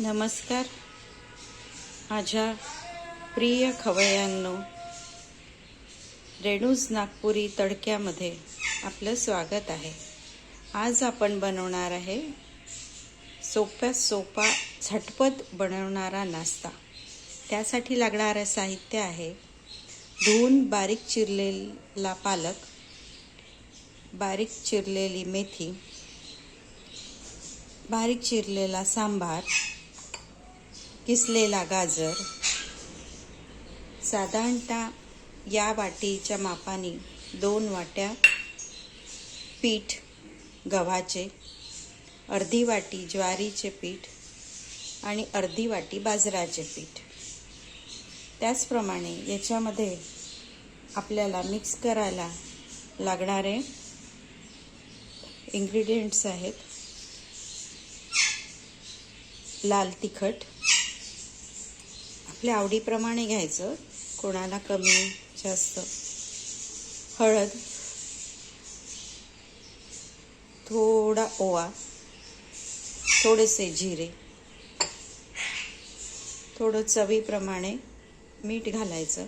नमस्कार. माझ्या प्रिय खवयांनो रेणूज नागपुरी तडक्यामध्ये आपलं स्वागत आहे. आज आपण बनवणार आहे सोप्या सोपा झटपट बनवणारा नाश्ता. त्यासाठी लागणारं साहित्य आहे धुवून बारीक चिरलेला पालक बारीक चिरलेली मेथी बारीक चिरलेला सांबार किसलेला गाजर साधारणतः या वाटीच्या मापाने दोन वाट्या पीठ गव्हाचे अर्धी वाटी ज्वारीचे पीठ आणि अर्धी वाटी बाजराचे पीठ. त्याचप्रमाणे याच्यामध्ये आपल्याला मिक्स करायला लागणारे इन्ग्रेडियंट्स आहेत लाल तिखट आपल्या आवडीप्रमाणे घ्यायचं. कोणाला कमी जास्त. हळद. थोडा ओवा. थोडेसे जिरे. थोडं चवीप्रमाणे मीठ घालायचं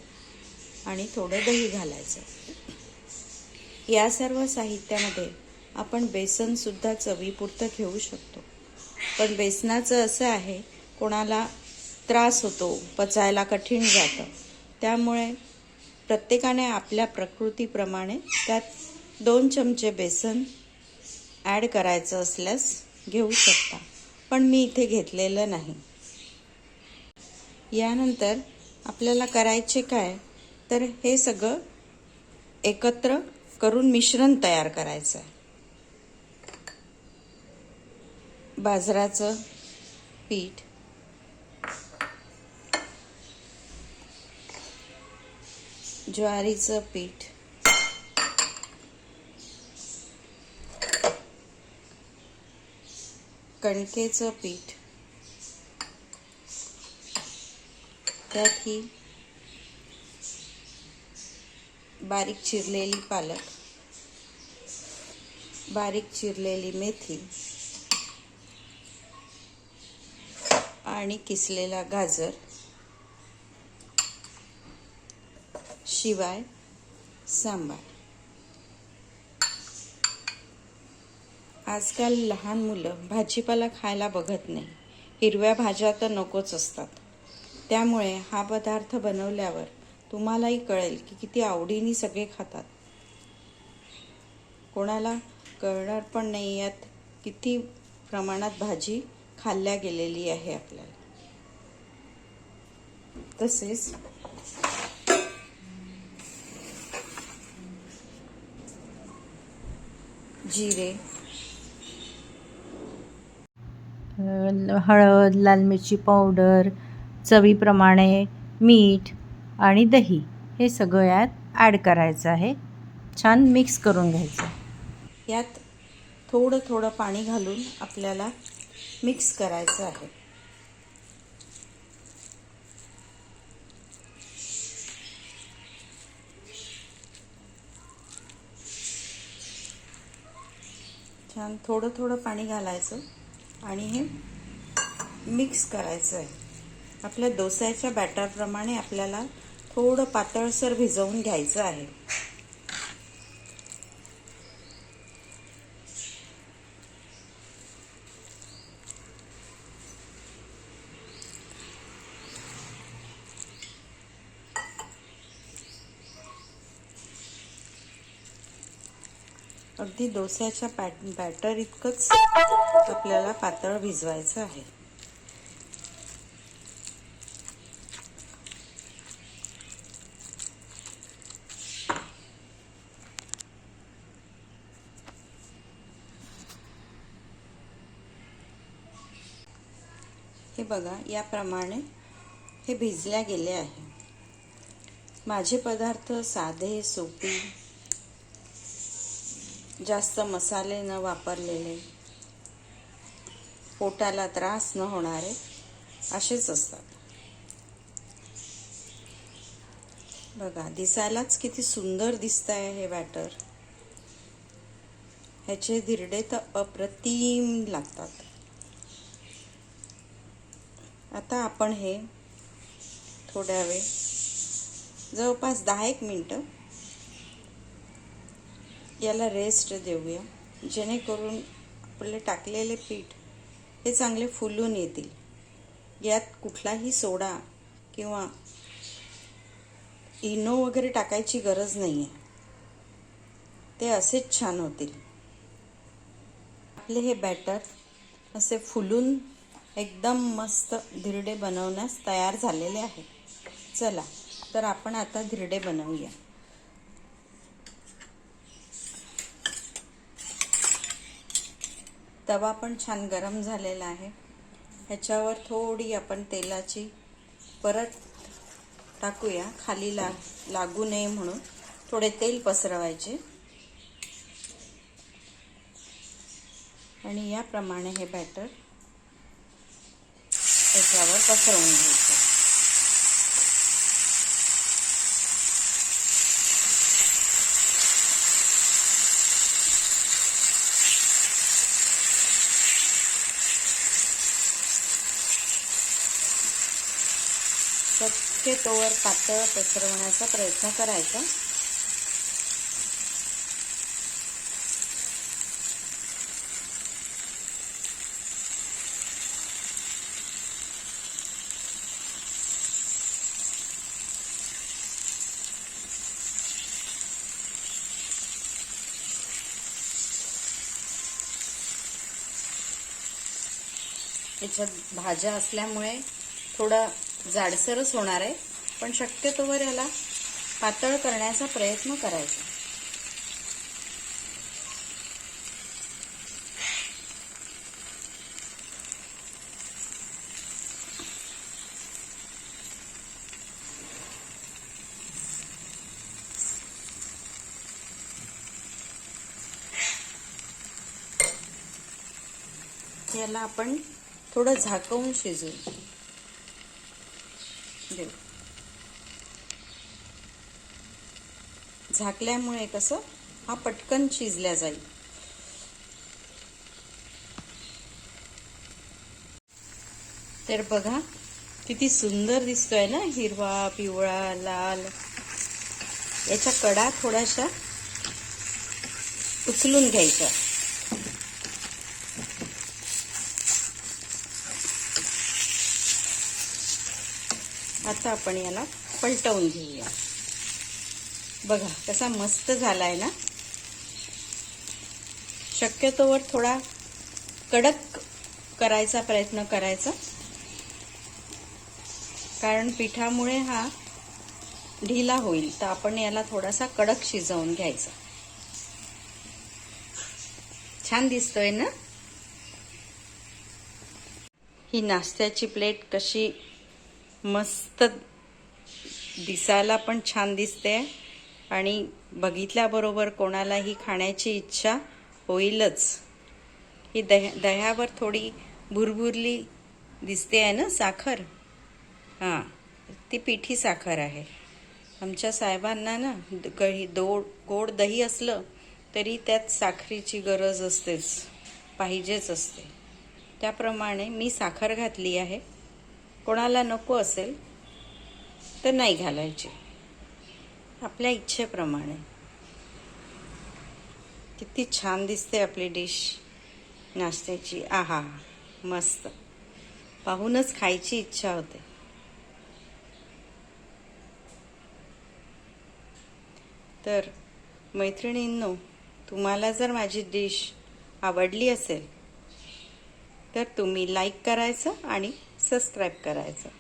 आणि थोडं दही घालायचं. या सर्व साहित्यामध्ये आपण बेसनसुद्धा चवीपुरतं घेऊ शकतो. पण बेसनाचं असं आहे कोणाला त्रास होतो पचायला कठीण जातं. त्यामुळे प्रत्येकाने आपल्या प्रकृतीप्रमाणे त्यात दोन चमचे बेसन ॲड करायचं असल्यास घेऊ शकता. पण मी इथे घेतलेलं नाही. यानंतर आपल्याला करायचे काय? तर हे सगळं एकत्र करून मिश्रण तयार करायचं आहे बाजराचं पीठ ज्वारीचं पीठ. कणकेचं पीठ. त्यात ही बारीक चिरलेली पालक. बारीक चिरलेली मेथी. आणि किसलेला गाजर. शिवाय सांबार. आजकाल लहान मुलं भाजीपाला खायला बघत नाही. हिरव्या भाज्या तर नकोच असतात. त्यामुळे हा पदार्थ बनवल्यावर तुम्हालाही कळेल की किती आवडीने सगळे खातात. कोणाला कळणार पण नाही यात किती प्रमाणात भाजी खाल्ल्या गेलेली आहे आपल्याला. तसेच जिरे. हळद लाल मिरची पावडर चवीप्रमाणे मीठ आणि दही हे सगळं यात ॲड करायचं आहे. छान मिक्स करून घ्यायचं. यात थोडं थोडं पाणी घालून आपल्याला मिक्स करायचं आहे. छान थोडं थोडं पाणी घालायचं आणि हे मिक्स करायचं आहे. आपल्या डोस्याच्या बॅटरप्रमाणे आपल्याला थोडं पातळसर भिजवून घ्यायचं आहे. अगदी डोस्याच्या पॅट बॅटर इतकंच आपल्याला पातळ भिजवायचं आहे. हे बघा याप्रमाणे हे भिजल्या गेले आहे. माझे पदार्थ साधे सोपी जास्त मसाले न वापरलेले पोटाला त्रास न होणारे असेच असतात. बघा दिसायलाच किती सुंदर दिसत आहे हे बॅटर ह्याचे धिरडे तर अप्रतिम लागतात. आता आपण हे थोड्या वेळ जवळपास दहा एक मिनटं याला रेस्ट देऊया. जेणेकरून आपले टाकलेले पीठ हे चांगले फुलून येतील. यात कुठलाही सोडा किंवा इनो वगैरे टाकायची गरज नाही आहे ते असेच छान होतील. आपले हे बॅटर असे फुलून एकदम मस्त धिरडे बनवण्यास तयार झालेले आहे चला तर आपण आता धिरडे बनवूया. तवा पण छान गरम झालेला आहे. ह्याच्यावर थोडी आपण तेलाची परत टाकूया. खाली ला लागू नये म्हणून. थोडे तेल पसरवायचे. आणि याप्रमाणे हे बॅटर याच्यावर पसरवून घ्यायचं. शक्यतोवर पातळ पसरवण्याचा प्रयत्न करायचा. याच्यात भाज्या असल्यामुळे थोडं जाडसरच होणार आहे पण शक्यतोवर याला पातळ करण्याचा प्रयत्न करायचा. याला आपण थोडं झाकवून शिजवू. देऊ झाकल्यामुळे कसं? हा पटकन शिजल्या जाईल. तर बघा किती सुंदर दिसतोय ना? हिरवा पिवळा लाल. याच्या कडा थोड्याशा उचलून घ्यायच्या. आता आपण याला पलटवून घेऊया. बघा कसा मस्त झालाय ना? शक्यतोवर थोडा कडक करायचा प्रयत्न करायचा. कारण पिठामुळे हा ढिला होईल तर आपण याला थोडासा कडक शिजवून घ्यायचा. छान दिसतोय ना? ही नाश्त्याची प्लेट कशी मस्त दिसायला पण छान दिसते. आणि बघितल्याबरोबर कोणालाही खाण्याची इच्छा होईलच. ही दह दह्यावर थोडी भुरभुरली दिसते आहे ना साखर? हां ती पिठी साखर आहे. आमच्या साहेबांना ना गही दो गोड दही असलं तरी त्यात साखरेची गरज असतेच पाहिजेच असते. त्याप्रमाणे मी साखर घातली आहे. कोणाला नको असेल तर नाही घालायची. आपल्या इच्छेप्रमाणे. किती छान दिसते आपली डिश. नाश्त्याची. आहा मस्त. पाहूनच खायची इच्छा होते. तर मैत्रिणींनो तुम्हाला जर माझी डिश आवडली असेल तर तुम्ही लाईक करायचं आणि सबस्क्राईब करायचं.